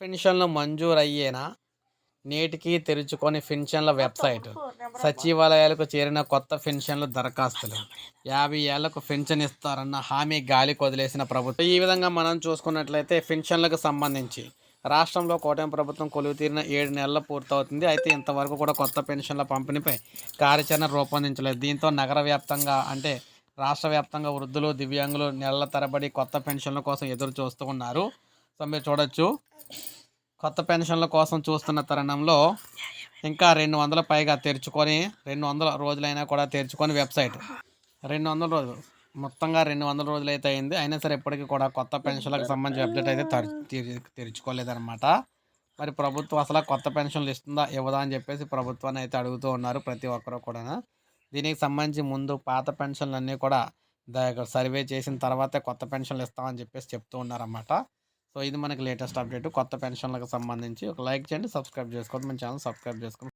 పెన్షన్లు మంజూరయ్యేనా? నేటికి తెరుచుకొని పెన్షన్ల వెబ్సైట్. సచివాలయాలకు చేరిన కొత్త పెన్షన్లు దరఖాస్తులు. యాభై ఏళ్ళకు పెన్షన్ ఇస్తారన్న హామీ గాలి కొదిలేసిన ప్రభుత్వం. ఈ విధంగా మనం చూసుకున్నట్లయితే పెన్షన్లకు సంబంధించి రాష్ట్రంలో కూటమి ప్రభుత్వం కొలువు తీరిన ఏడు నెలలు పూర్తవుతుంది. అయితే ఇంతవరకు కూడా కొత్త పెన్షన్ల పంపిణీపై కార్యాచరణ రూపొందించలేదు. దీంతో నగర వ్యాప్తంగా అంటే రాష్ట్ర వ్యాప్తంగా వృద్ధులు దివ్యాంగులు నెలల తరబడి కొత్త పెన్షన్ల కోసం ఎదురు చూస్తూ ఉన్నారు. సో మీరు చూడొచ్చు. కొత్త పెన్షన్ల కోసం చూస్తున్న తరుణంలో ఇంకా రెండు వందల పైగా తెరుచుకొని రెండు వందల రోజులైనా కూడా తెరుచుకొని వెబ్సైట్. రెండు వందల రోజులు. మొత్తంగా రెండు వందల రోజులు అయితే అయింది. అయినా సరే ఇప్పటికీ కూడా కొత్త పెన్షన్లకు సంబంధించి వెబ్సైట్ అయితే తెరుచుకోలేదన్నమాట. మరి ప్రభుత్వం అసలు కొత్త పెన్షన్లు ఇస్తుందా ఇవ్వదా అని చెప్పేసి ప్రభుత్వాన్ని అయితే అడుగుతూ ఉన్నారు ప్రతి ఒక్కరు కూడా దీనికి సంబంధించి ముందు పాత పెన్షన్లు అన్నీ కూడా సర్వే చేసిన తర్వాతే కొత్త పెన్షన్లు ఇస్తామని చెప్పేసి చెప్తూ ఉన్నారన్నమాట. సో ఇది మనకి లేటెస్ట్ అప్డేట్. కొత్త పెన్షన్లకు సంబంధించి ఒక లైక్ చేయండి సబ్స్క్రైబ్ చేసుకోండి. మన ఛానల్ సబ్స్క్రైబ్ చేసుకోండి.